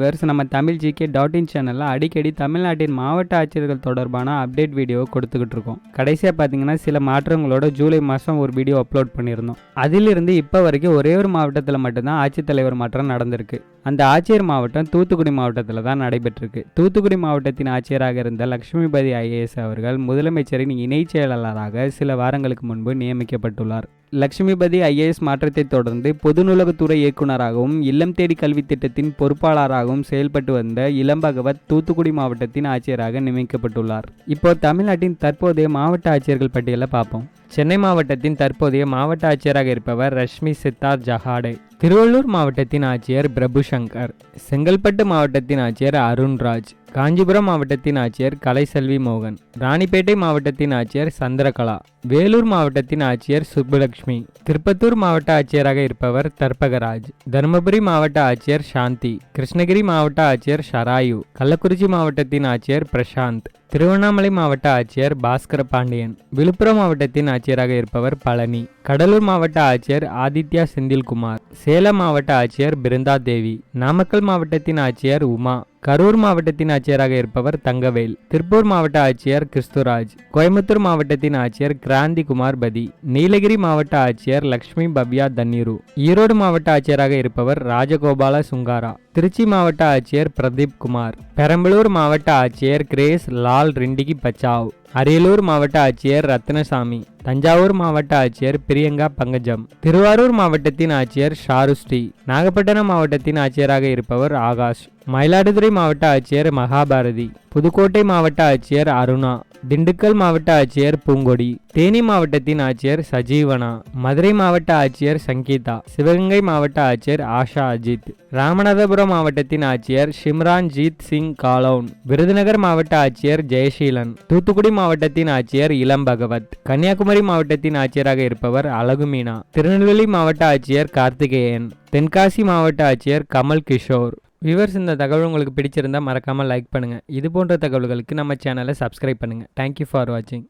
Verse நம்ம Tamil GK dot in சேனலில் அடிக்கடி தமிழ்நாட்டின் மாவட்ட ஆட்சியர்கள் தொடர்பான அப்டேட் வீடியோ கொடுத்துக்கிட்டு இருக்கோம். கடைசியாக பார்த்தீங்கன்னா சில மாற்றங்களோட ஜூலை மாதம் ஒரு வீடியோ அப்லோட் பண்ணியிருந்தோம். அதிலிருந்து இப்போ வரைக்கும் ஒரே ஒரு மாவட்டத்தில் மட்டும்தான் ஆட்சித்தலைவர் மாற்றம் நடந்திருக்கு. அந்த ஆட்சியர் மாவட்டம் தூத்துக்குடி மாவட்டத்தில் தான் நடைபெற்றிருக்கு. தூத்துக்குடி மாவட்டத்தின் ஆட்சியராக இருந்த லட்சுமிபதி ஐஏஎஸ் அவர்கள் முதலமைச்சரின் இணைச் செயலாளராக சில வாரங்களுக்கு முன்பு நியமிக்கப்பட்டுள்ளார். லட்சுமிபதி ஐஏஎஸ் மாற்றத்தை தொடர்ந்து பொது நூலகத்துறை இயக்குநராகவும் இல்லம் தேடி கல்வி திட்டத்தின் பொறுப்பாளராகவும் செயல்பட்டு வந்த இளம்பகவத் தூத்துக்குடி மாவட்டத்தின் ஆட்சியராக நியமிக்கப்பட்டுள்ளார். இப்போ தமிழ்நாட்டின் தற்போதைய மாவட்ட ஆட்சியர்கள் பட்டியலை பார்ப்போம். சென்னை மாவட்டத்தின் தற்போதைய மாவட்ட ஆட்சியராக இருப்பவர் ரஷ்மி சித்தார் ஜஹாடே. திருவள்ளூர் மாவட்டத்தின் ஆட்சியர் பிரபு சங்கர். செங்கல்பட்டு மாவட்டத்தின் ஆட்சியர் அருண்ராஜ். காஞ்சிபுரம் மாவட்டத்தின் ஆட்சியர் கலைசெல்வி மோகன் ராணிப்பேட்டை மாவட்டத்தின் ஆட்சியர் சந்திரகலா வேலூர் மாவட்டத்தின் ஆட்சியர் சுப்புலட்சுமி திருப்பத்தூர் மாவட்ட ஆட்சியராக இருப்பவர் தர்பகராஜ் தருமபுரி மாவட்ட ஆட்சியர் சாந்தி கிருஷ்ணகிரி மாவட்ட ஆட்சியர் ஷராயு கள்ளக்குறிச்சி மாவட்டத்தின் ஆட்சியர் பிரசாந்த் திருவண்ணாமலை மாவட்ட ஆட்சியர் பாஸ்கர பாண்டியன் விழுப்புரம் மாவட்டத்தின் ஆட்சியராக இருப்பவர் பழனி கடலூர் மாவட்ட ஆட்சியர் ஆதித்யா செந்தில்குமார் சேலம் மாவட்ட ஆட்சியர் பிருந்தா தேவி நாமக்கல் மாவட்டத்தின் ஆட்சியர் உமா கரூர் மாவட்டத்தின் ஆட்சியராக இருப்பவர் தங்கவேல். திருப்பூர் மாவட்ட ஆட்சியர் கிறிஸ்துராஜ். கோயம்புத்தூர் மாவட்டத்தின் ஆட்சியர் கிராந்தி குமார் பதி. நீலகிரி மாவட்ட ஆட்சியர் லக்ஷ்மி பவ்யா தன்னிரு ஈரோடு மாவட்ட ஆட்சியராக இருப்பவர் ராஜகோபால சுங்காரா. திருச்சி மாவட்ட ஆட்சியர் பிரதீப் குமார். பெரம்பலூர் மாவட்ட ஆட்சியர் கிரேஸ் லால் ரிண்டிகி பச்சாவ். அரியலூர் மாவட்ட ஆட்சியர் ரத்னசாமி. தஞ்சாவூர் மாவட்ட ஆட்சியர் பிரியங்கா பங்கஜம் திருவாரூர் மாவட்டத்தின் ஆட்சியர் ஷாருஸ்ரீ நாகப்பட்டினம் மாவட்டத்தின் ஆட்சியராக இருப்பவர் ஆகாஷ் மயிலாடுதுறை மாவட்ட ஆட்சியர் மகாபாரதி புதுக்கோட்டை மாவட்ட ஆட்சியர் அருணா திண்டுக்கல் மாவட்ட ஆட்சியர் பூங்கொடி தேனி மாவட்டத்தின் ஆட்சியர் சஜீவனா மதுரை மாவட்ட ஆட்சியர் சங்கீதா சிவகங்கை மாவட்ட ஆட்சியர் ஆஷா அஜித் ராமநாதபுரம் மாவட்டத்தின் ஆட்சியர் ஷிம்ரான் ஜீத் சிங் காலோன் விருதுநகர் மாவட்ட ஆட்சியர் ஜெயசீலன் தூத்துக்குடி மாவட்டத்தின் ஆட்சியர் இளம் பகவத் கன்னியாகுமரி மாவட்டத்தின் ஆட்சியராக இருப்பவர் அழகுமீனா திருநெல்வேலி மாவட்ட ஆட்சியர் கார்த்திகேயன். தென்காசி மாவட்ட ஆட்சியர் கமல் கிஷோர். வியூவர்ஸ் இந்த தகவல் உங்களுக்கு பிடிச்சிருந்தா மறக்காமல் லைக் பண்ணுங்கள் இது போன்ற தகவல்களுக்கு நம்ம சேனலை சப்ஸ்கிரைப் பண்ணுங்கள் தேங்க்யூ ஃபார் வாட்சிங்